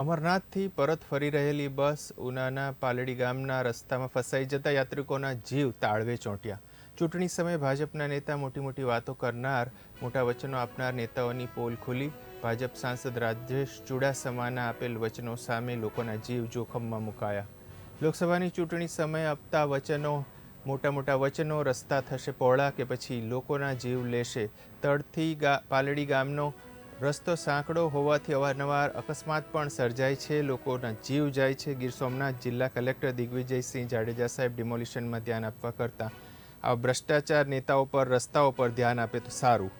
અમરનાથથી પરત ફરી રહેલી બસ ઉનાના પાલડી ગામના રસ્તામાં ફસાઈ જતા યાત્રિકોના જીવ તાળવે ચોંટ્યા. ચૂંટણી સમયે ભાજપના નેતા મોટી મોટી વાતો કરનાર, મોટા વચનો આપનાર નેતાઓની પોલ ખુલી. ભાજપ સાંસદ રાજેશ ચુડાસમાના આપેલ વચનો સામે લોકોના જીવ જોખમમાં મુકાયા. લોકસભાની ચૂંટણી સમયે આપતા વચનો મોટા મોટા વચનો, રસ્તા થશે પહોળા કે પછી લોકોના જીવ લેશે. તળથી પાલડી ગામનો રસ્તો સાંકડો હોવાથી અવારનવાર અકસ્માત પણ સર્જાય છે. લોકોના જીવ જાય છે. ગીર સોમનાથ જિલ્લા કલેક્ટર દિગ્વિજયસિંહ જાડેજા સાહેબ ડિમોલિશનમાં ધ્યાન આપવા કરતાં આ ભ્રષ્ટાચાર નેતાઓ પર રસ્તાઓ પર ધ્યાન આપે તો સારું.